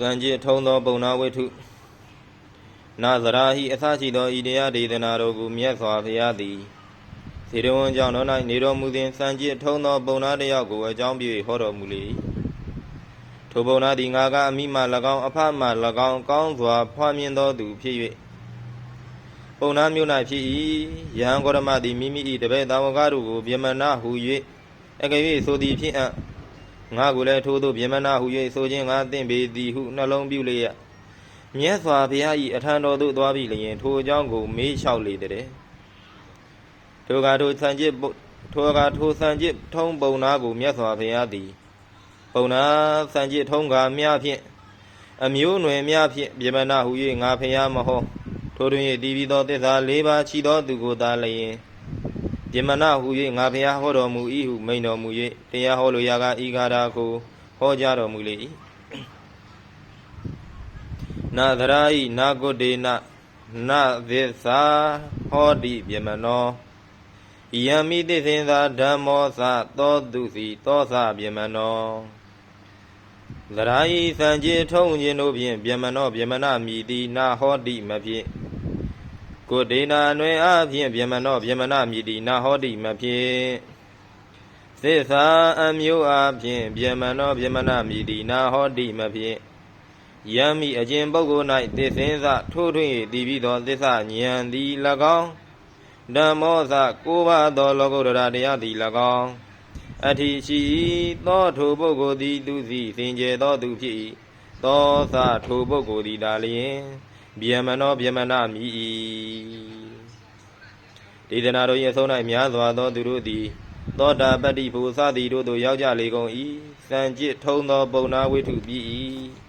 ကံကြည်ထုံသောပုံနာဝိထုနာသရာဟိအစရှိသောဤတရားဒေသနာတို့ကိုမြတ်စွာဘုရားသည်စေတဝန်ကြောင့်တော့၌နေတော်မူစဉ်စံကြည်ထုံသောပုံနာတရားကိုအကြောင်းပြုဟောတော်မူလေ၏ထိုပုံနာသည်ငါကအမိမှ၎င်းအဖမှ၎င်းကောင်းစွာဖွားမြင်သောသူဖြစ်၍ပုံနာမျိုး၌ဖြစ်၏ယဟန်ဂေါရမသည်မိမိ၏တပည့်သာဝကတို့ကိုဗြဟ္မဏဟု၍အကရွေဆိုသည်ဖြင့်အံ့ ငါကိုလည်းထိုးသို့ဗြဟ္မဏဟု၍ဆိုခြင်းငါသင့်ပေသည်ဟုနှလုံးပြုလျက်မြတ်စွာဘုရား၏အထံတော်သို့သွားပြီလျင်ထိုအကြောင်းကိုမေးလျှောက်လေတဲ့ထိုကထိုဆန်ကျစ်ထိုကထိုဆန်ကျစ်ထုံးပုံနာကိုမြတ်စွာဘုရားသည်ပုံနာဆန်ကျစ်ထုံးကမြဖြင့်အမျိုးနွယ်မြဖြင့်ဗြဟ္မဏဟု၍ငါဘုရားမဟောထိုတွင်ဤတည်ပြီးသောသစ္စာ၄ပါးရှိသောသူကိုသာလျင် ပြမနာဟု၍ငါဘုရားဟောတော်မူ၏ဟုမိန်တော်မူ၍တရားဟောလိုရာကဤကာရာကိုဟောကြားတော်မူလေ၏နာသရာဤနာဂုတေနနာသစ္စာဟောတိပြမနောယံမိသစ္စေသာဓမ္မောသသောတုစီသောသပြမနောသရာဤစံကြေထုံးခြင်းတို့ဖြင့်ပြမနောပြမနာမိတိနာဟောတိမဖြင့် ကိုဒေနာအနွယ်အဖြင့်ဗျမနောဗျမနမြည်တိနာဟောတိမဖြစ်သစ္စာအမျိုးအဖြင့်ဗျမနောဗျမနမြည်တိနာဟောတိမဖြစ်ယံမိအကျင်ပုဂ္ဂိုလ်၌သစ္စင်းစထိုးထွင်း၍တည်ပြီးသောသစ္စာဉာဏ်သည်၎င်းဓမ္မောစကိုးပါးသောလောကုတ္တရာတရားသည်၎င်းအထီရှိ၏သောထိုပုဂ္ဂိုလ်သည်သူစီစင်ကြယ်သောသူဖြစ်၏သောသထိုပုဂ္ဂိုလ်သည်ဒါလျင် ဗျမနောဗျမနာမိ၏ဒေသနာတို့၏အဆုံး၌များစွာသောသူတို့သည်သောတာပတ္တိဘုသသည်တို့သို့ရောက်ကြလေကုန်၏စံจิตထုံးသောပုံနာဝိထုပြီး၏